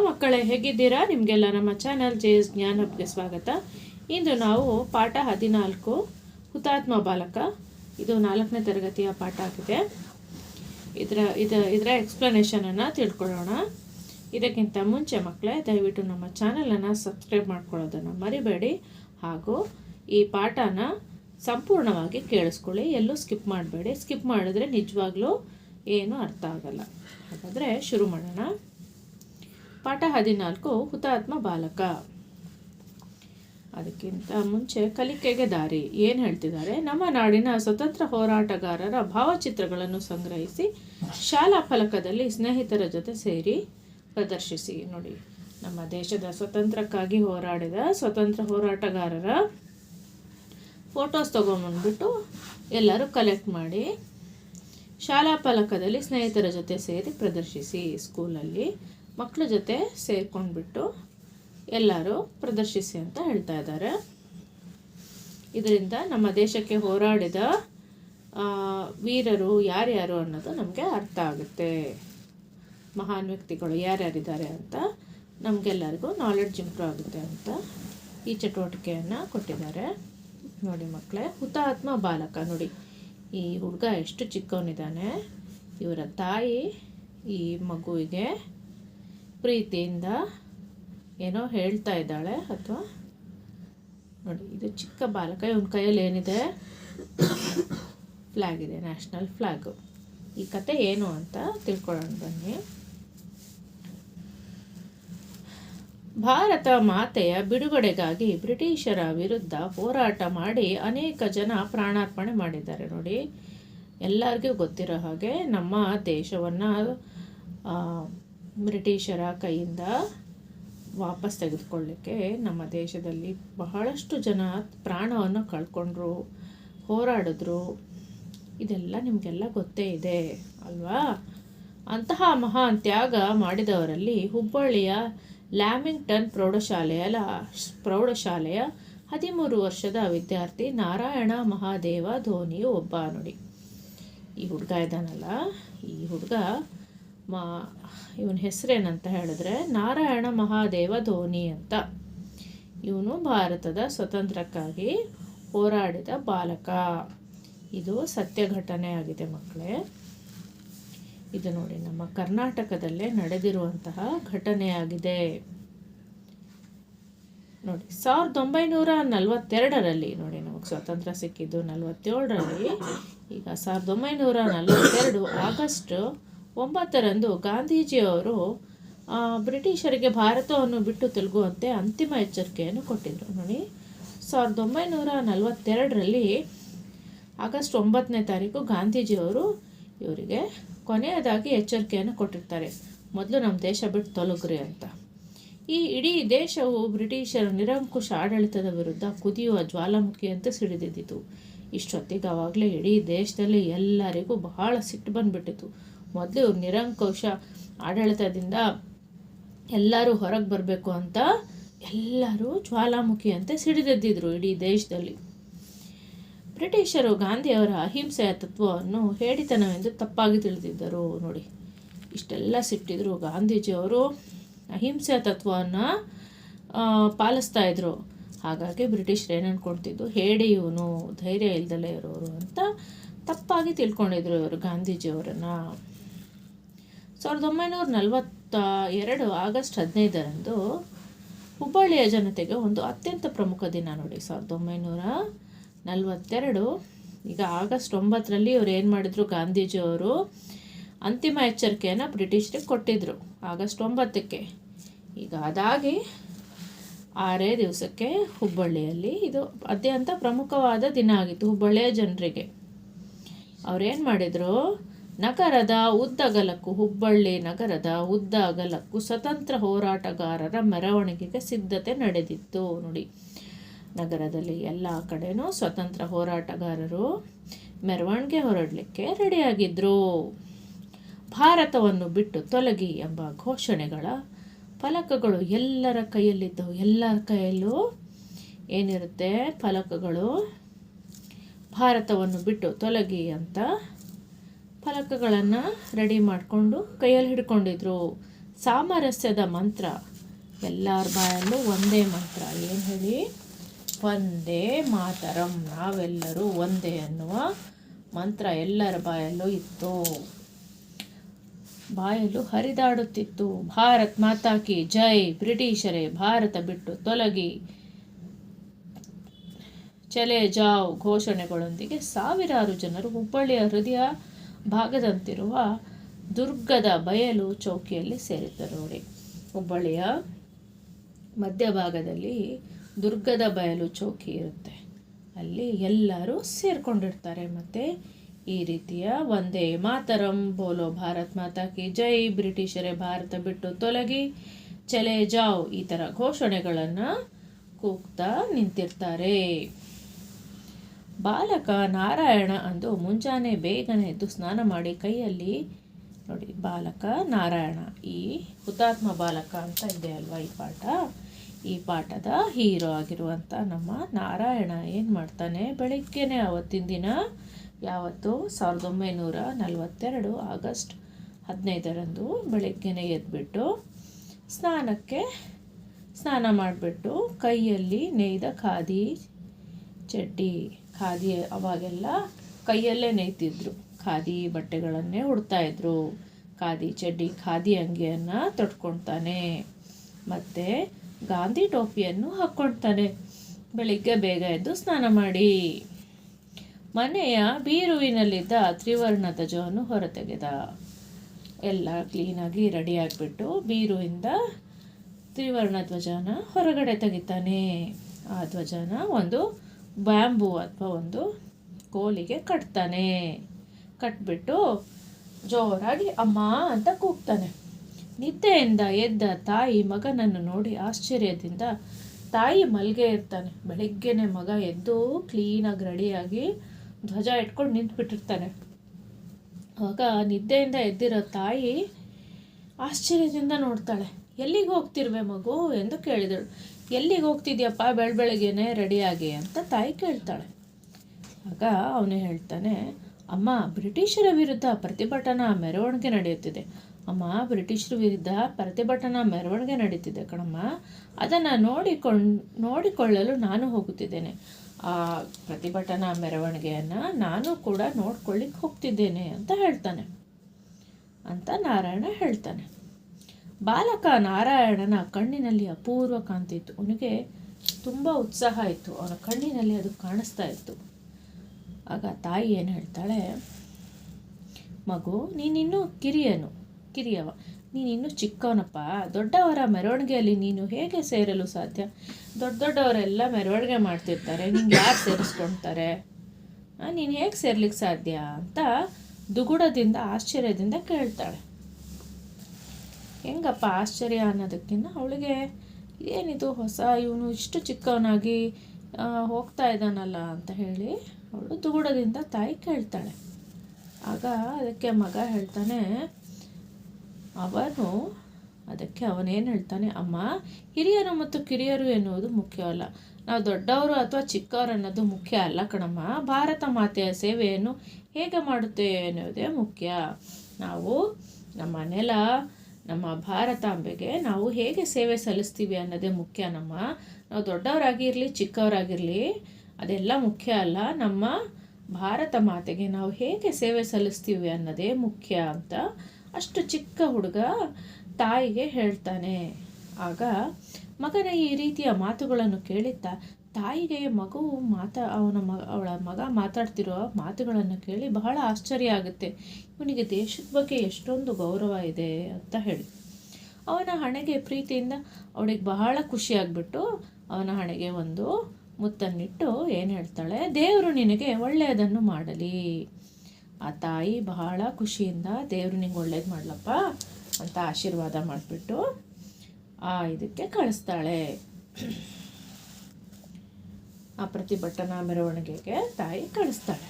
ಮಕ್ಕಳೇ, ಹೇಗಿದ್ದೀರಾ? ನಿಮಗೆಲ್ಲ ನಮ್ಮ ಚಾನಲ್ ಜೆ ಎಸ್ ಜ್ಞಾನ ಹಬ್ಗೆ ಸ್ವಾಗತ. ಇಂದು ನಾವು ಪಾಠ ಹದಿನಾಲ್ಕು, ಹುತಾತ್ಮ ಬಾಲಕ. ಇದು ನಾಲ್ಕನೇ ತರಗತಿಯ ಪಾಠ ಆಗಿದೆ. ಇದರ, ಇದ, ಇದರ ಎಕ್ಸ್ಪ್ಲನೇಷನನ್ನು ತಿಳ್ಕೊಳ್ಳೋಣ. ಇದಕ್ಕಿಂತ ಮುಂಚೆ ಮಕ್ಕಳೇ, ದಯವಿಟ್ಟು ನಮ್ಮ ಚಾನಲನ್ನು ಸಬ್ಸ್ಕ್ರೈಬ್ ಮಾಡ್ಕೊಳ್ಳೋದನ್ನು ಮರಿಬೇಡಿ. ಹಾಗೂ ಈ ಪಾಠನ ಸಂಪೂರ್ಣವಾಗಿ ಕೇಳಿಸ್ಕೊಳ್ಳಿ. ಎಲ್ಲೂ ಸ್ಕಿಪ್ ಮಾಡಬೇಡಿ. ಸ್ಕಿಪ್ ಮಾಡಿದ್ರೆ ನಿಜವಾಗ್ಲೂ ಏನು ಅರ್ಥ ಆಗಲ್ಲ. ಹಾಗಾದರೆ ಶುರು ಮಾಡೋಣ. ಪಾಠ ಹದಿನಾಲ್ಕು, ಹುತಾತ್ಮ ಬಾಲಕ. ಅದಕ್ಕಿಂತ ಮುಂಚೆ ಕಲಿಕೆಗೆ ದಾರಿ. ಏನು ಹೇಳ್ತಿದ್ದಾರೆ? ನಮ್ಮ ನಾಡಿನ ಸ್ವತಂತ್ರ ಹೋರಾಟಗಾರರ ಭಾವಚಿತ್ರಗಳನ್ನು ಸಂಗ್ರಹಿಸಿ, ಶಾಲಾ ಫಲಕದಲ್ಲಿ ಸ್ನೇಹಿತರ ಜೊತೆ ಸೇರಿ ಪ್ರದರ್ಶಿಸಿ. ನೋಡಿ, ನಮ್ಮ ದೇಶದ ಸ್ವತಂತ್ರಕ್ಕಾಗಿ ಹೋರಾಡಿದ ಸ್ವತಂತ್ರ ಹೋರಾಟಗಾರರ ಫೋಟೋಸ್ ತೊಗೊಂಬಂದ್ಬಿಟ್ಟು ಎಲ್ಲರೂ ಕಲೆಕ್ಟ್ ಮಾಡಿ, ಶಾಲಾ ಫಲಕದಲ್ಲಿ ಸ್ನೇಹಿತರ ಜೊತೆ ಸೇರಿ ಪ್ರದರ್ಶಿಸಿ. ಸ್ಕೂಲಲ್ಲಿ ಮಕ್ಕಳ ಜೊತೆ ಸೇರ್ಕೊಂಡ್ಬಿಟ್ಟು ಎಲ್ಲರೂ ಪ್ರದರ್ಶಿಸಿ ಅಂತ ಹೇಳ್ತಾ ಇದ್ದಾರೆ. ಇದರಿಂದ ನಮ್ಮ ದೇಶಕ್ಕೆ ಹೋರಾಡಿದ ವೀರರು ಯಾರ್ಯಾರು ಅನ್ನೋದು ನಮಗೆ ಅರ್ಥ ಆಗುತ್ತೆ. ಮಹಾನ್ ವ್ಯಕ್ತಿಗಳು ಯಾರ್ಯಾರಿದ್ದಾರೆ ಅಂತ ನಮಗೆಲ್ಲರಿಗೂ ನಾಲೆಡ್ಜ್ ಇಂಪ್ರೂವ್ ಆಗುತ್ತೆ ಅಂತ ಈ ಚಟುವಟಿಕೆಯನ್ನು ಕೊಟ್ಟಿದ್ದಾರೆ. ನೋಡಿ ಮಕ್ಕಳೇ ಹುತಾತ್ಮ ಬಾಲಕ ನೋಡಿ. ಈ ಹುಡುಗ ಎಷ್ಟು ಚಿಕ್ಕವನಿದ್ದಾನೆ. ಇವರ ತಾಯಿ, ಈ ಮಗುವಿಗೆ ಪ್ರೀತಿಯಿಂದ ಏನೋ ಹೇಳ್ತಾ ಇದ್ದಾಳೆ, ಅಥವಾ ನೋಡಿ, ಇದು ಚಿಕ್ಕ ಬಾಲಕ, ಇವನ ಕೈಯಲ್ಲಿ ಏನಿದೆ? ಫ್ಲ್ಯಾಗ್ ಇದೆ, ನ್ಯಾಷನಲ್ ಫ್ಲ್ಯಾಗು ಈ ಕತೆ ಏನು ಅಂತ ತಿಳ್ಕೊಳ್ಳೋಣ ಬನ್ನಿ. ಭಾರತ ಮಾತೆಯ ಬಿಡುಗಡೆಗಾಗಿ ಬ್ರಿಟಿಷರ ವಿರುದ್ಧ ಹೋರಾಟ ಮಾಡಿ ಅನೇಕ ಜನ ಪ್ರಾಣಾರ್ಪಣೆ ಮಾಡಿದ್ದಾರೆ. ನೋಡಿ, ಎಲ್ಲರಿಗೂ ಗೊತ್ತಿರೋ ಹಾಗೆ ನಮ್ಮ ದೇಶವನ್ನು ಬ್ರಿಟಿಷರ ಕೈಯಿಂದ ವಾಪಸ್ ತೆಗೆದುಕೊಳ್ಳಿಕ್ಕೆ ನಮ್ಮ ದೇಶದಲ್ಲಿ ಬಹಳಷ್ಟು ಜನ ಪ್ರಾಣವನ್ನು ಕಳ್ಕೊಂಡ್ರು, ಹೋರಾಡಿದ್ರು. ಇದೆಲ್ಲ ನಿಮಗೆಲ್ಲ ಗೊತ್ತೇ ಇದೆ, ಅಲ್ವಾ? ಅಂತಹ ಮಹಾನ್ ತ್ಯಾಗ ಮಾಡಿದವರಲ್ಲಿ ಹುಬ್ಬಳ್ಳಿಯ ಲ್ಯಾಮಿಂಗ್ಟನ್ ಪ್ರೌಢಶಾಲೆಯ ಪ್ರೌಢಶಾಲೆಯ ಹದಿಮೂರು ವರ್ಷದ ವಿದ್ಯಾರ್ಥಿ ನಾರಾಯಣ ಮಹಾದೇವ ಧೋನಿಯು ಒಬ್ಬ ನೋಡಿ. ಈ ಹುಡುಗ ಇದ್ದಾನಲ್ಲ, ಈ ಹುಡುಗ ಮಾ, ಇವನ ಹೆಸರೇನಂತ ಹೇಳಿದ್ರೆ ನಾರಾಯಣ ಮಹಾದೇವ ಧೋನಿ ಅಂತ. ಇವನು ಭಾರತದ ಸ್ವತಂತ್ರಕ್ಕಾಗಿ ಹೋರಾಡಿದ ಬಾಲಕ. ಇದು ಸತ್ಯ ಘಟನೆ ಆಗಿದೆ ಮಕ್ಕಳೇ. ಇದು ನೋಡಿ, ನಮ್ಮ ಕರ್ನಾಟಕದಲ್ಲೇ ನಡೆದಿರುವಂತಹ ಘಟನೆಯಾಗಿದೆ. ನೋಡಿ, ಸಾವಿರದ ಒಂಬೈನೂರ ನಲವತ್ತೆರಡರಲ್ಲಿ, ನೋಡಿ, ನಮಗೆ ಸ್ವಾತಂತ್ರ್ಯ ಸಿಕ್ಕಿದ್ದು ನಲವತ್ತೇಳರಲ್ಲಿ. ಈಗ ಸಾವಿರದ ಒಂಬೈನೂರ ನಲವತ್ತೆರಡು ಆಗಸ್ಟ್ ಒಂಬತ್ತರಂದು ಗಾಂಧೀಜಿಯವರು ಬ್ರಿಟಿಷರಿಗೆ ಭಾರತವನ್ನು ಬಿಟ್ಟು ತೆಲುಗುವಂತೆ ಅಂತಿಮ ಎಚ್ಚರಿಕೆಯನ್ನು ಕೊಟ್ಟಿದ್ದರು ನೋಡಿ, ಸಾವಿರದ ಒಂಬೈನೂರ ನಲವತ್ತೆರಡರಲ್ಲಿ ಆಗಸ್ಟ್ ಒಂಬತ್ತನೇ ತಾರೀಕು ಗಾಂಧೀಜಿಯವರು ಇವರಿಗೆ ಕೊನೆಯದಾಗಿ ಎಚ್ಚರಿಕೆಯನ್ನು ಕೊಟ್ಟಿರ್ತಾರೆ. ಮೊದಲು ನಮ್ಮ ದೇಶ ಬಿಟ್ಟು ತೊಲಗ್ರಿ ಅಂತ. ಈ ಇಡೀ ದೇಶವು ಬ್ರಿಟಿಷರ ನಿರಂಕುಶ ಆಡಳಿತದ ವಿರುದ್ಧ ಕುದಿಯುವ ಜ್ವಾಲಾಮುಖಿಯಂತೆ ಸಿಡಿದಿದ್ದಿತು. ಇಷ್ಟೊತ್ತಿಗೆ ಆವಾಗಲೇ ಇಡೀ ದೇಶದಲ್ಲಿ ಎಲ್ಲರಿಗೂ ಬಹಳ ಸಿಟ್ಟು ಬಂದ್ಬಿಟ್ಟಿತ್ತು. ಮೊದಲು ನಿರಂಕುಶ ಆಡಳಿತದಿಂದ ಎಲ್ಲರೂ ಹೊರಗೆ ಬರಬೇಕು ಅಂತ ಎಲ್ಲರೂ ಜ್ವಾಲಾಮುಖಿಯಂತೆ ಸಿಡಿದೆದ್ದಿದ್ರು ಇಡೀ ದೇಶದಲ್ಲಿ. ಬ್ರಿಟಿಷರು ಗಾಂಧಿಯವರ ಅಹಿಂಸೆಯ ತತ್ವವನ್ನು ಹೇಡಿತನವೆಂದು ತಪ್ಪಾಗಿ ತಿಳಿದಿದ್ದರು ನೋಡಿ. ಇಷ್ಟೆಲ್ಲ ಸಿಟ್ಟಿದ್ರು ಗಾಂಧೀಜಿಯವರು ಅಹಿಂಸೆಯ ತತ್ವವನ್ನು ಪಾಲಿಸ್ತಾ ಇದ್ರು. ಹಾಗಾಗಿ ಬ್ರಿಟಿಷರು ಏನು ಅನ್ಕೊಳ್ತಿದ್ದು ಹೇಳಿ ಇವನು ಧೈರ್ಯ ಇಲ್ದಲೇ ಇರೋರು ಅಂತ ತಪ್ಪಾಗಿ ತಿಳ್ಕೊಂಡಿದ್ರು ಇವರು ಗಾಂಧೀಜಿಯವರನ್ನು. ಸಾವಿರದ ಒಂಬೈನೂರ ನಲವತ್ತ ಎರಡು ಆಗಸ್ಟ್ ಹದಿನೈದರಂದು ಹುಬ್ಬಳ್ಳಿಯ ಜನತೆಗೆ ಒಂದು ಅತ್ಯಂತ ಪ್ರಮುಖ ದಿನ ನೋಡಿ. ಸಾವಿರದ ಒಂಬೈನೂರ ನಲವತ್ತೆರಡು, ಈಗ ಆಗಸ್ಟ್ ಒಂಬತ್ತರಲ್ಲಿ ಇವ್ರು ಏನು ಮಾಡಿದ್ರು? ಗಾಂಧೀಜಿಯವರು ಅಂತಿಮ ಎಚ್ಚರಿಕೆಯನ್ನು ಬ್ರಿಟಿಷರಿಗೆ ಕೊಟ್ಟಿದ್ದರು ಆಗಸ್ಟ್ ಒಂಬತ್ತಕ್ಕೆ. ಈಗ ಅದಾಗಿ ಆರೇ ದಿವಸಕ್ಕೆ ಹುಬ್ಬಳ್ಳಿಯಲ್ಲಿ ಇದು ಅತ್ಯಂತ ಪ್ರಮುಖವಾದ ದಿನ ಆಗಿತ್ತು ಹುಬ್ಬಳ್ಳಿಯ ಜನರಿಗೆ. ಅವ್ರೇನು ಮಾಡಿದರು? ನಗರದ ಉದ್ದಗಲಕ್ಕೂ ಹುಬ್ಬಳ್ಳಿ ನಗರದ ಉದ್ದ ಅಗಲಕ್ಕೂ ಸ್ವತಂತ್ರ ಹೋರಾಟಗಾರರ ಮೆರವಣಿಗೆಗೆ ಸಿದ್ಧತೆ ನಡೆದಿತ್ತು. ನೋಡಿ, ನಗರದಲ್ಲಿ ಎಲ್ಲ ಕಡೆನೂ ಸ್ವತಂತ್ರ ಹೋರಾಟಗಾರರು ಮೆರವಣಿಗೆ ಹೊರಡಲಿಕ್ಕೆ ರೆಡಿಯಾಗಿದ್ದರು ಭಾರತವನ್ನು ಬಿಟ್ಟು ತೊಲಗಿ ಎಂಬ ಘೋಷಣೆಗಳ ಫಲಕಗಳು ಎಲ್ಲರ ಕೈಯಲ್ಲಿದ್ದವು. ಎಲ್ಲರ ಕೈಯಲ್ಲೂ ಏನಿರುತ್ತೆ ಫಲಕಗಳು? ಭಾರತವನ್ನು ಬಿಟ್ಟು ತೊಲಗಿ ಅಂತ ಫಲಕಗಳನ್ನು ರೆಡಿ ಮಾಡಿಕೊಂಡು ಕೈಯಲ್ಲಿ ಹಿಡ್ಕೊಂಡಿದ್ರು. ಸಾಮರಸ್ಯದ ಮಂತ್ರ. ಎಲ್ಲರ ಬಾಯಲ್ಲೂ ಒಂದೇ ಮಂತ್ರ. ಏನು ಹೇಳಿ? ಒಂದೇ ಮಾತರಂ. ನಾವೆಲ್ಲರೂ ಒಂದೇ ಅನ್ನುವ ಮಂತ್ರ ಎಲ್ಲರ ಬಾಯಲ್ಲೂ ಇತ್ತು. ಬಾಯಲು ಹರಿದಾಡುತ್ತಿತ್ತು. ಭಾರತ್ ಮಾತಾಕಿ ಜೈ. ಬ್ರಿಟಿಷರೇ, ಭಾರತ ಬಿಟ್ಟು ತೊಲಗಿ. ಚಲೇ ಜಾವ್ ಘೋಷಣೆಗಳೊಂದಿಗೆ ಸಾವಿರಾರು ಜನರು ಹುಬ್ಬಳ್ಳಿಯ ಹೃದಯ ಭಾಗದಂತಿರುವ ದುರ್ಗದ ಬಯಲು ಚೌಕಿಯಲ್ಲಿ ಸೇರಿದ್ದರು ನೋಡಿ. ಹುಬ್ಬಳ್ಳಿಯ ಮಧ್ಯಭಾಗದಲ್ಲಿ ದುರ್ಗದ ಬಯಲು ಚೌಕಿ ಇರುತ್ತೆ. ಅಲ್ಲಿ ಎಲ್ಲರೂ ಸೇರಿಕೊಂಡಿರ್ತಾರೆ. ಮತ್ತು ಈ ರೀತಿಯ ಒಂದೇ ಮಾತರಂ, ಬೋಲೋ ಭಾರತ್ ಮಾತಾ ಕಿ ಜೈ, ಬ್ರಿಟಿಷರೇ ಭಾರತ ಬಿಟ್ಟು ತೊಲಗಿ, ಚಲೇ ಜಾವ್ ಈ ಥರ ಘೋಷಣೆಗಳನ್ನು ಕೂಗ್ತಾ ನಿಂತಿರ್ತಾರೆ. ಬಾಲಕ ನಾರಾಯಣ ಅಂದು ಮುಂಜಾನೆ ಬೇಗನೆ ಎದ್ದು ಸ್ನಾನ ಮಾಡಿ ಕೈಯಲ್ಲಿ, ನೋಡಿ, ಬಾಲಕ ನಾರಾಯಣ, ಈ ಹುತಾತ್ಮ ಬಾಲಕ ಅಂತ ಇದೆ ಅಲ್ವಾ ಈ ಪಾಠ? ಈ ಪಾಠದ ಹೀರೋ ಆಗಿರುವಂಥ ನಮ್ಮ ನಾರಾಯಣ ಏನು ಮಾಡ್ತಾನೆ? ಬೆಳಿಗ್ಗೆನೆ ಅವತ್ತಿನ ದಿನ, ಯಾವತ್ತು? ಸಾವಿರದ ಒಂಬೈನೂರ ನಲವತ್ತೆರಡು ಆಗಸ್ಟ್ ಹದಿನೈದರಂದು ಬೆಳಗ್ಗೆನೆ ಎದ್ಬಿಟ್ಟು ಸ್ನಾನಕ್ಕೆ ಸ್ನಾನ ಮಾಡಿಬಿಟ್ಟು ಕೈಯಲ್ಲಿ ನೇಯ್ದ ಖಾದಿ ಚಡ್ಡಿ ಖಾದಿ ಅವಾಗೆಲ್ಲ ಕೈಯಲ್ಲೇ ನೇಯ್ತಿದ್ರು. ಖಾದಿ ಬಟ್ಟೆಗಳನ್ನೇ ಉಡ್ತಾಯಿದ್ರು. ಖಾದಿ ಚಡ್ಡಿ, ಖಾದಿ ಅಂಗಿಯನ್ನು ತೊಟ್ಕೊಳ್ತಾನೆ. ಮತ್ತು ಗಾಂಧಿ ಟೋಪಿಯನ್ನು ಹಾಕ್ಕೊಳ್ತಾನೆ. ಬೆಳಿಗ್ಗೆ ಬೇಗ ಎದ್ದು ಸ್ನಾನ ಮಾಡಿ. ಮನೆಯ ಬೀರುವಿನಲ್ಲಿದ್ದ ತ್ರಿವರ್ಣ ಧ್ವಜವನ್ನು ಹೊರತೆಗೆದ. ಎಲ್ಲ ಕ್ಲೀನಾಗಿ ರೆಡಿ ಆಗಿಬಿಟ್ಟು ಬೀರುವಿಂದ ತ್ರಿವರ್ಣ ಧ್ವಜನ ಹೊರಗಡೆ ತೆಗಿತಾನೆ. ಆ ಧ್ವಜನ ಒಂದು ಬ್ಯಾಂಬು ಅಥವಾ ಒಂದು ಕೋಲಿಗೆ ಕಟ್ತಾನೆ. ಕಟ್ಬಿಟ್ಟು ಜೋರಾಗಿ ಅಮ್ಮ ಅಂತ ಕೂಗ್ತಾನೆ. ನಿದ್ದೆಯಿಂದ ಎದ್ದ ತಾಯಿ ಮಗನನ್ನು ನೋಡಿ ಆಶ್ಚರ್ಯದಿಂದ ತಾಯಿ ಮಲ್ಗೆ ಇರ್ತಾನೆ. ಬೆಳಿಗ್ಗೆನೆ ಮಗ ಎದ್ದು ಕ್ಲೀನಾಗಿ ರೆಡಿಯಾಗಿ ಧ್ವಜ ಇಟ್ಕೊಂಡು ನಿಂತ್ಬಿಟ್ಟಿರ್ತಾನೆ. ಆಗ ನಿದ್ದೆಯಿಂದ ಎದ್ದಿರೋ ತಾಯಿ ಆಶ್ಚರ್ಯದಿಂದ ನೋಡ್ತಾಳೆ. ಎಲ್ಲಿಗೆ ಹೋಗ್ತಿರ್ವೆ ಮಗು? ಎಂದು ಕೇಳಿದಳು. ಎಲ್ಲಿಗೆ ಹೋಗ್ತಿದ್ಯಪ್ಪ ಬೆಳ ಬೆಳಗ್ಗೆನೆ ರೆಡಿಯಾಗಿ ಅಂತ ತಾಯಿ ಕೇಳ್ತಾಳೆ. ಆಗ ಅವನು ಹೇಳ್ತಾನೆ, ಅಮ್ಮ, ಬ್ರಿಟಿಷರ ವಿರುದ್ಧ ಪ್ರತಿಭಟನಾ ಮೆರವಣಿಗೆ ನಡೆಯುತ್ತಿದೆ. ಅಮ್ಮ, ಬ್ರಿಟಿಷರ ವಿರುದ್ಧ ಪ್ರತಿಭಟನಾ ಮೆರವಣಿಗೆ ನಡೀತಿದೆ ಕಣಮ್ಮ. ಅದನ್ನು ನೋಡಿಕೊಂಡು, ನೋಡಿಕೊಳ್ಳಲು ನಾನು ಹೋಗುತ್ತಿದ್ದೇನೆ. ಆ ಪ್ರತಿಭಟನಾ ಮೆರವಣಿಗೆಯನ್ನು ನಾನು ಕೂಡ ನೋಡ್ಕೊಳ್ಳಿಕ್ಕೆ ಹೋಗ್ತಿದ್ದೇನೆ ಅಂತ ಹೇಳ್ತಾನೆ. ಅಂತ ನಾರಾಯಣ ಹೇಳ್ತಾನೆ. ಬಾಲಕ ನಾರಾಯಣನ ಕಣ್ಣಿನಲ್ಲಿ ಅಪೂರ್ವ ಕಾಂತಿ ಇತ್ತು ಅವನಿಗೆ ತುಂಬ ಉತ್ಸಾಹ ಇತ್ತು. ಅವನ ಕಣ್ಣಿನಲ್ಲಿ ಅದು ಕಾಣಿಸ್ತಾ ಇತ್ತು. ಆಗ ತಾಯಿ ಏನು ಹೇಳ್ತಾಳೆ, ಮಗು, ನೀನಿನ್ನೂ ಕಿರಿಯನು, ಕಿರಿಯವ. ನೀನಿನ್ನೂ ಚಿಕ್ಕವನಪ್ಪ. ದೊಡ್ಡವರ ಮೆರವಣಿಗೆಯಲ್ಲಿ ನೀನು ಹೇಗೆ ಸೇರಲು ಸಾಧ್ಯ? ದೊಡ್ಡ ದೊಡ್ಡವರೆಲ್ಲ ಮೆರವಣಿಗೆ ಮಾಡ್ತಿರ್ತಾರೆ. ನಿಂಗೆ ಯಾರು ಸೇರಿಸ್ಕೊಳ್ತಾರೆ ನೀನು ಹೇಗೆ ಸೇರ್ಲಿಕ್ಕೆ ಸಾಧ್ಯ? ಅಂತ ದುಗುಡದಿಂದ, ಆಶ್ಚರ್ಯದಿಂದ ಕೇಳ್ತಾಳೆ. ಹೆಂಗಪ್ಪ ಆಶ್ಚರ್ಯ ಅನ್ನೋದಕ್ಕಿಂತ ಅವಳಿಗೆ, ಏನಿದು ಹೊಸ ಇವನು ಇಷ್ಟು ಚಿಕ್ಕವನಾಗಿ ಹೋಗ್ತಾ ಇದ್ದಾನಲ್ಲ ಅಂತ ಹೇಳಿ ಅವಳು ದುಗುಡದಿಂದ ತಾಯಿ ಕೇಳ್ತಾಳೆ. ಆಗ ಅದಕ್ಕೆ ಮಗ ಹೇಳ್ತಾನೆ, ಅವನು ಅದಕ್ಕೆ ಅವನೇನು ಹೇಳ್ತಾನೆ, ಅಮ್ಮ, ಹಿರಿಯರು ಮತ್ತು ಕಿರಿಯರು ಎನ್ನುವುದು ಮುಖ್ಯವಲ್ಲ ನಾವು ದೊಡ್ಡವರು ಅಥವಾ ಚಿಕ್ಕವರು ಅನ್ನೋದು ಮುಖ್ಯ ಅಲ್ಲ ಕಣಮ್ಮ. ಭಾರತ ಮಾತೆಯ ಸೇವೆಯನ್ನು ಹೇಗೆ ಮಾಡುತ್ತೇವೆ ಎನ್ನುವುದೇ ಮುಖ್ಯ. ನಾವು ನಮ್ಮ ನೆಲ ನಮ್ಮ ಭಾರತಾಂಬೆಗೆ ನಾವು ಹೇಗೆ ಸೇವೆ ಸಲ್ಲಿಸ್ತೀವಿ ಅನ್ನೋದೇ ಮುಖ್ಯ ನಮ್ಮ. ನಾವು ದೊಡ್ಡವರಾಗಿರಲಿ, ಚಿಕ್ಕವರಾಗಿರಲಿ, ಅದೆಲ್ಲ ಮುಖ್ಯ ಅಲ್ಲ. ನಮ್ಮ ಭಾರತ ಮಾತೆಗೆ ನಾವು ಹೇಗೆ ಸೇವೆ ಸಲ್ಲಿಸ್ತೀವಿ ಅನ್ನೋದೇ ಮುಖ್ಯ ಅಂತ ಅಷ್ಟು ಚಿಕ್ಕ ಹುಡುಗ ತಾಯಿಗೆ ಹೇಳ್ತಾನೆ. ಆಗ ಮಗನ ಈ ರೀತಿಯ ಮಾತುಗಳನ್ನು ಕೇಳಿದ್ದ. ತಾಯಿಗೆ ಮಗು ಮಾತಾ, ಅವನ ಮಗ ಅವಳ ಮಗ ಮಾತಾಡ್ತಿರೋ ಮಾತುಗಳನ್ನು ಕೇಳಿ ಬಹಳ ಆಶ್ಚರ್ಯ ಆಗುತ್ತೆ. ಇವನಿಗೆ ದೇಶದ ಬಗ್ಗೆ ಎಷ್ಟೊಂದು ಗೌರವ ಇದೆ ಅಂತ ಹೇಳಿ. ಅವನ ಹಣೆಗೆ ಪ್ರೀತಿಯಿಂದ ಅವಳಿಗೆ ಬಹಳ ಖುಷಿಯಾಗ್ಬಿಟ್ಟು ಅವನ ಹಣೆಗೆ ಒಂದು ಮುತ್ತನ್ನಿಟ್ಟು ಏನು ಹೇಳ್ತಾಳೆ? ದೇವರು ನಿನಗೆ ಒಳ್ಳೆಯದನ್ನು ಮಾಡಲಿ. ಆ ತಾಯಿ ಬಹಳ ಖುಷಿಯಿಂದ ದೇವರು ನಿಂಗೆ ಒಳ್ಳೇದು ಮಾಡಲಪ್ಪ ಅಂತ ಆಶೀರ್ವಾದ ಮಾಡಿಬಿಟ್ಟು ಆ ಇದಕ್ಕೆ ಕಳಿಸ್ತಾಳೆ. ಆ ಪ್ರತಿಭಟನಾ ಮೆರವಣಿಗೆಗೆ ತಾಯಿ ಕಳಿಸ್ತಾಳೆ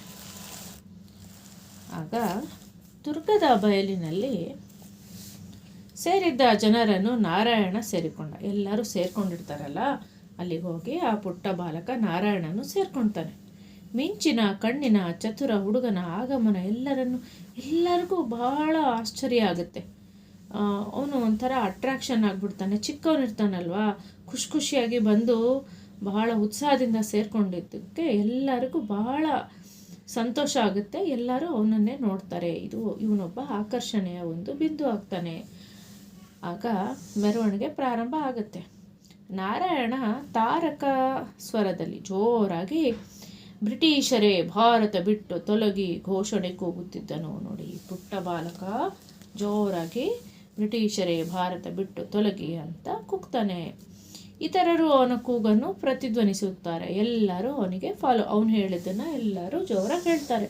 ಆಗ ದುರ್ಗದ ಬಯಲಿನಲ್ಲಿ ಸೇರಿದ್ದ ಜನರನ್ನು ನಾರಾಯಣ ಸೇರಿಕೊಂಡ, ಎಲ್ಲರೂ ಸೇರ್ಕೊಂಡಿರ್ತಾರಲ್ಲ, ಅಲ್ಲಿಗೆ ಹೋಗಿ ಆ ಪುಟ್ಟ ಬಾಲಕ ನಾರಾಯಣನು ಸೇರ್ಕೊಳ್ತಾನೆ ಮಿಂಚಿನ ಕಣ್ಣಿನ ಚತುರ ಹುಡುಗನ ಆಗಮನ ಎಲ್ಲರನ್ನು, ಎಲ್ಲರಿಗೂ ಬಹಳ ಆಶ್ಚರ್ಯ ಆಗುತ್ತೆ. ಅವನು ಒಂಥರ ಅಟ್ರಾಕ್ಷನ್ ಆಗಿಬಿಡ್ತಾನೆ, ಚಿಕ್ಕವನಿರ್ತಾನಲ್ವಾ, ಖುಷಿ ಖುಷಿಯಾಗಿ ಬಂದು ಬಹಳ ಉತ್ಸಾಹದಿಂದ ಸೇರ್ಕೊಂಡಿದ್ದಕ್ಕೆ ಎಲ್ಲರಿಗೂ ಬಹಳ ಸಂತೋಷ ಆಗುತ್ತೆ. ಎಲ್ಲರೂ ಅವನನ್ನೇ ನೋಡ್ತಾರೆ. ಇದು ಇವನೊಬ್ಬ ಆಕರ್ಷಣೆಯ ಒಂದು ಬಿಂದು ಆಗ್ತಾನೆ. ಆಗ ಮೆರವಣಿಗೆ ಪ್ರಾರಂಭ ಆಗುತ್ತೆ. ನಾರಾಯಣ ತಾರಕ ಸ್ವರದಲ್ಲಿ ಜೋರಾಗಿ ಬ್ರಿಟಿಷರೇ ಭಾರತ ಬಿಟ್ಟು ತೊಲಗಿ ಘೋಷಣೆ ಕೂಗುತ್ತಿದ್ದನು ನೋಡಿ. ಪುಟ್ಟ ಬಾಲಕ ಜೋರಾಗಿ ಬ್ರಿಟಿಷರೇ ಭಾರತ ಬಿಟ್ಟು ತೊಲಗಿ ಅಂತ ಕೂಗ್ತಾನೆ. ಇತರರು ಅವನ ಕೂಗನ್ನು ಪ್ರತಿಧ್ವನಿಸುತ್ತಾರೆ. ಎಲ್ಲರೂ ಅವನಿಗೆ ಫಾಲೋ ಅವನು ಹೇಳಿದ್ದನ್ನು ಎಲ್ಲರೂ ಜೋರಾಗಿ ಹೇಳ್ತಾರೆ.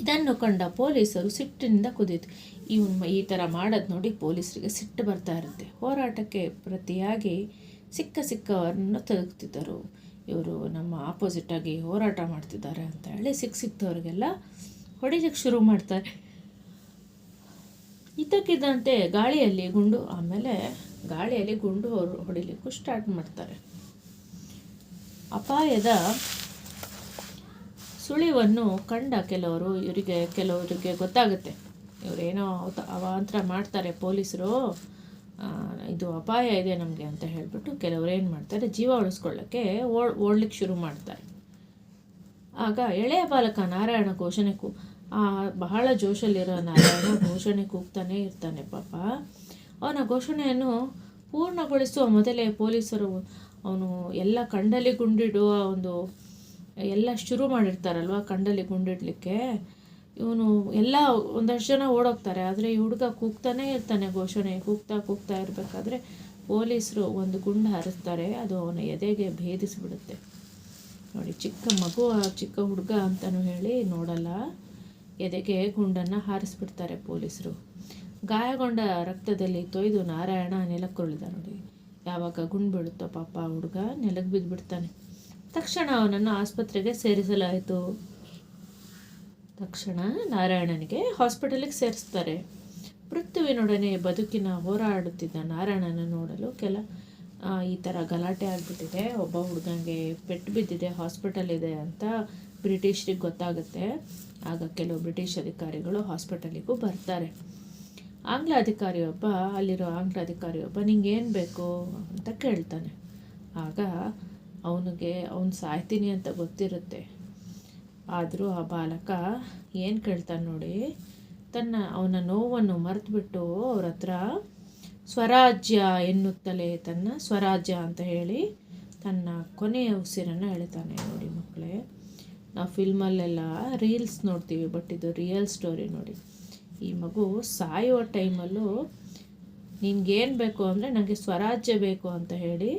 ಇದನ್ನು ಕಂಡ ಪೊಲೀಸರು ಸಿಟ್ಟಿನಿಂದ ಕುದಿತು ಇವನು ಈ ಥರ ಮಾಡೋದು ನೋಡಿ ಪೊಲೀಸರಿಗೆ ಸಿಟ್ಟು ಬರ್ತಾ ಇರುತ್ತೆ. ಹೋರಾಟಕ್ಕೆ ಪ್ರತಿಯಾಗಿ ಸಿಕ್ಕ ಸಿಕ್ಕವರನ್ನು ತೆಗೆದುತ್ತಿದ್ದರು. ಇವರು ನಮ್ಮ ಆಪೋಸಿಟಾಗಿ ಹೋರಾಟ ಮಾಡ್ತಿದ್ದಾರೆ ಅಂತ ಹೇಳಿ ಸಿಕ್ಕ ಸಿಕ್ತವ್ರಿಗೆಲ್ಲ ಹೊಡಿಲಿಕ್ಕೆ ಶುರು ಮಾಡ್ತಾರೆ. ಇದ್ದಕ್ಕಿದ್ದಂತೆ ಗಾಳಿಯಲ್ಲಿ ಗುಂಡು ಆಮೇಲೆ ಗಾಳಿಯಲ್ಲಿ ಗುಂಡು ಹೊಡಿಲಿಕ್ಕೂ ಸ್ಟಾರ್ಟ್ ಮಾಡ್ತಾರೆ. ಅಪಾಯದ ಸುಳಿವನ್ನು ಕಂಡ ಕೆಲವರು ಇವರಿಗೆ, ಕೆಲವರಿಗೆ ಗೊತ್ತಾಗುತ್ತೆ. ಇವರೇನೋ ಅವಾಂತರ ಮಾಡ್ತಾರೆ ಪೊಲೀಸರು. ಇದು ಅಪಾಯ ಇದೆ ನಮಗೆ ಅಂತ ಹೇಳಿಬಿಟ್ಟು ಕೆಲವರು ಏನು ಮಾಡ್ತಾರೆ, ಜೀವ ಉಳಿಸ್ಕೊಳ್ಳೋಕ್ಕೆ ಓಡ್ ಓಡ್ಲಿಕ್ಕೆ ಶುರು ಮಾಡ್ತಾರೆ. ಆಗ ಎಳೆಯ ಬಾಲಕ ನಾರಾಯಣ ಘೋಷಣೆ ಕೂ ಬಹಳ ಜೋಶಲ್ಲಿರೋ ನಾರಾಯಣ ಘೋಷಣೆ ಕೂಗ್ತಾನೆ ಇರ್ತಾನೆ ಪಾಪ. ಅವನ ಘೋಷಣೆಯನ್ನು ಪೂರ್ಣಗೊಳಿಸುವ ಮೊದಲೇ ಪೊಲೀಸರು ಅವನು ಎಲ್ಲ ಕಂಡಲ್ಲಿ ಗುಂಡಿಡುವ ಒಂದು ಎಲ್ಲ ಶುರು ಮಾಡಿರ್ತಾರಲ್ವ ಕಂಡಲ್ಲಿ ಗುಂಡಿಡ್ಲಿಕ್ಕೆ. ಇವನು ಎಲ್ಲ ಒಂದಷ್ಟು ಜನ ಓಡೋಗ್ತಾರೆ, ಆದರೆ ಈ ಹುಡುಗ ಕೂಗ್ತಾನೇ ಇರ್ತಾನೆ ಘೋಷಣೆ, ಕೂಗ್ತಾ ಕೂಗ್ತಾ ಇರಬೇಕಾದ್ರೆ ಪೊಲೀಸರು ಒಂದು ಗುಂಡು ಹಾರಿಸ್ತಾರೆ, ಅದು ಅವನ ಎದೆಗೆ ಭೇದಿಸಿಬಿಡುತ್ತೆ. ನೋಡಿ, ಚಿಕ್ಕ ಮಗು ಚಿಕ್ಕ ಹುಡುಗ ಅಂತಲೂ ಹೇಳಿ ನೋಡಲ್ಲ, ಎದೆಗೆ ಗುಂಡನ್ನು ಹಾರಿಸ್ಬಿಡ್ತಾರೆ ಪೊಲೀಸರು. ಗಾಯಗೊಂಡ ರಕ್ತದಲ್ಲಿ ತೊಯ್ದು ನಾರಾಯಣ ನೆಲಕ್ಕುರುಳಿದ ನೋಡಿ. ಯಾವಾಗ ಗುಂಡು ಬೀಳುತ್ತೋ ಪಾಪ ಹುಡುಗ ನೆಲಕ್ಕೆ ಬಿದ್ದುಬಿಡ್ತಾನೆ ತಕ್ಷಣ ಅವನನ್ನು ಆಸ್ಪತ್ರೆಗೆ ಸೇರಿಸಲಾಯಿತು. ತಕ್ಷಣ ನಾರಾಯಣನಿಗೆ ಹಾಸ್ಪಿಟಲಿಗೆ ಸೇರಿಸ್ತಾರೆ. ಮೃತ್ಯುವಿನೊಡನೆ ಬದುಕಿನ ಹೋರಾಡುತ್ತಿದ್ದ ನಾರಾಯಣನ ನೋಡಲು ಕೆಲ ಈ ಥರ ಗಲಾಟೆ ಆಗಿಬಿಟ್ಟಿದೆ. ಒಬ್ಬ ಹುಡುಗನಿಗೆ ಪೆಟ್ಟು ಬಿದ್ದಿದೆ, ಹಾಸ್ಪಿಟಲ್ ಇದೆ ಅಂತ ಬ್ರಿಟಿಷರಿಗೆ ಗೊತ್ತಾಗುತ್ತೆ. ಆಗ ಕೆಲವು ಬ್ರಿಟಿಷ್ ಅಧಿಕಾರಿಗಳು ಹಾಸ್ಪಿಟಲಿಗೂ ಬರ್ತಾರೆ. ಆಂಗ್ಲ ಅಧಿಕಾರಿಯೊಬ್ಬ ಅಲ್ಲಿರೋ ಆಂಗ್ಲ ಅಧಿಕಾರಿಯೊಬ್ಬ ಏನು ಬೇಕು ಅಂತ ಕೇಳ್ತಾನೆ. ಆಗ ಅವನಿಗೆ, ಅವನು ಸಾಯ್ತೀನಿ ಅಂತ ಗೊತ್ತಿರುತ್ತೆ. ಆದರೂ ಆ ಬಾಲಕ ಏನು ಕೇಳ್ತಾನೆ ನೋಡಿ, ತನ್ನ ಅವನ ನೋವನ್ನು ಮರೆತುಬಿಟ್ಟು ಅವ್ರ ಹತ್ರ ಸ್ವರಾಜ್ಯ ಎನ್ನುತ್ತಲೇ ತನ್ನ ಸ್ವರಾಜ್ಯ ಅಂತ ಹೇಳಿ ತನ್ನ ಕೊನೆಯ ಉಸಿರನ್ನು ಹೇಳ್ತಾನೆ ನೋಡಿ ಮಕ್ಕಳೇ. ನಾವು ಫಿಲ್ಮಲ್ಲೆಲ್ಲ ರೀಲ್ಸ್ ನೋಡ್ತೀವಿ ಬಟ್ ಇದು ರಿಯಲ್ ಸ್ಟೋರಿ ನೋಡಿ. ಈ ಮಗು ಸಾಯೋ ಟೈಮಲ್ಲೂ ನಿನಗೇನು ಬೇಕು ಅಂದರೆ ನನಗೆ ಸ್ವರಾಜ್ಯ ಬೇಕು ಅಂತ ಹೇಳಿ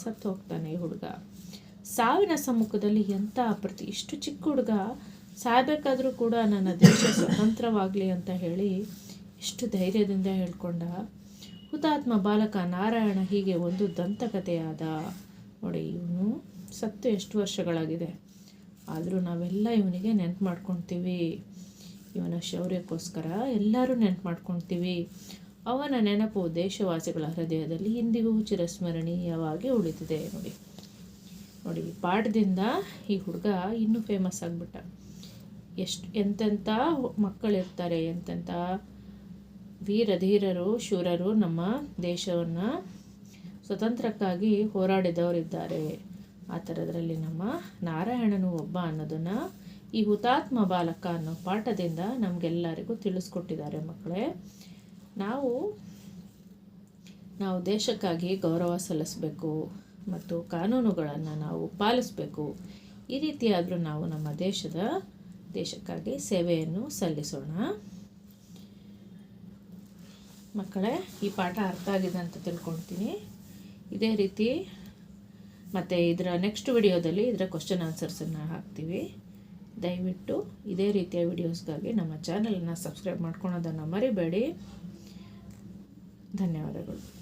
ಸತ್ತು ಹೋಗ್ತಾನೆ ಈ ಹುಡುಗ. ಸಾವಿನ ಸಮ್ಮುಖದಲ್ಲಿ ಎಂಥ ಪ್ರತಿ ಇಷ್ಟು ಚಿಕ್ಕ ಹುಡುಗ ಸಾಯಬೇಕಾದ್ರೂ ಕೂಡ ನನ್ನ ದೇಶ ಸ್ವತಂತ್ರವಾಗಲಿ ಅಂತ ಹೇಳಿ ಇಷ್ಟು ಧೈರ್ಯದಿಂದ ಹೇಳ್ಕೊಂಡ. ಹುತಾತ್ಮ ಬಾಲಕ ನಾರಾಯಣ ಹೀಗೆ ಒಂದು ದಂತಕಥೆಯಾದ. ನೋಡಿ, ಇವನು ಸತ್ತು ಎಷ್ಟು ವರ್ಷಗಳಾಗಿದೆ. ಆದರೂ ನಾವೆಲ್ಲ ಇವನಿಗೆ ನೆನ್ಪು ಮಾಡ್ಕೊತೀವಿ. ಇವನ ಶೌರ್ಯಕ್ಕೋಸ್ಕರ ಎಲ್ಲರೂ ನೆನಪು ಮಾಡ್ಕೊಳ್ತೀವಿ ಅವನ ನೆನಪು ದೇಶವಾಸಿಗಳ ಹೃದಯದಲ್ಲಿ ಇಂದಿಗೂ ಚಿರಸ್ಮರಣೀಯವಾಗಿ ಉಳಿದಿದೆ. ನೋಡಿ. ನೋಡಿ ಪಾಠದಿಂದ ಈ ಹುಡುಗ ಇನ್ನೂ ಫೇಮಸ್ ಆಗಿಬಿಟ್ಟ. ಎಷ್ಟು ಎಂತೆಂಥ ಮಕ್ಕಳಿರ್ತಾರೆ ಎಂತೆಂಥ ವೀರಧೀರರು ಶೂರರು ನಮ್ಮ ದೇಶವನ್ನು ಸ್ವತಂತ್ರಕ್ಕಾಗಿ ಹೋರಾಡಿದವರಿದ್ದಾರೆ. ಆ ಥರದ್ರಲ್ಲಿ ನಮ್ಮ ನಾರಾಯಣನು ಒಬ್ಬ ಅನ್ನೋದನ್ನು ಈ ಹುತಾತ್ಮ ಬಾಲಕ ಅನ್ನೋ ಪಾಠದಿಂದ ನಮಗೆಲ್ಲರಿಗೂ ತಿಳಿಸ್ಕೊಟ್ಟಿದ್ದಾರೆ ಮಕ್ಕಳೇ. ನಾವು ನಾವು ದೇಶಕ್ಕಾಗಿ ಗೌರವ ಸಲ್ಲಿಸಬೇಕು ಮತ್ತು ಕಾನೂನುಗಳನ್ನು ನಾವು ಪಾಲಿಸಬೇಕು. ಈ ರೀತಿಯಾದರೂ ನಾವು ನಮ್ಮ ದೇಶದ, ದೇಶಕ್ಕಾಗಿ ಸೇವೆಯನ್ನು ಸಲ್ಲಿಸೋಣ. ಮಕ್ಕಳೇ, ಈ ಪಾಠ ಅರ್ಥ ಆಗಿದೆ ಅಂತ ತಿಳ್ಕೊಳ್ತೀನಿ. ಇದೇ ರೀತಿ ಮತ್ತು ಇದರ ನೆಕ್ಸ್ಟ್ ವಿಡಿಯೋದಲ್ಲಿ ಇದರ ಕ್ವಶನ್ ಆನ್ಸರ್ಸನ್ನು ಹಾಕ್ತೀವಿ. ದಯವಿಟ್ಟು ಇದೇ ರೀತಿಯ ವಿಡಿಯೋಸ್ಗಾಗಿ ನಮ್ಮ ಚಾನಲನ್ನು ಸಬ್ಸ್ಕ್ರೈಬ್ ಮಾಡ್ಕೊಳೋದನ್ನು ಮರಿಬೇಡಿ. ಧನ್ಯವಾದಗಳು.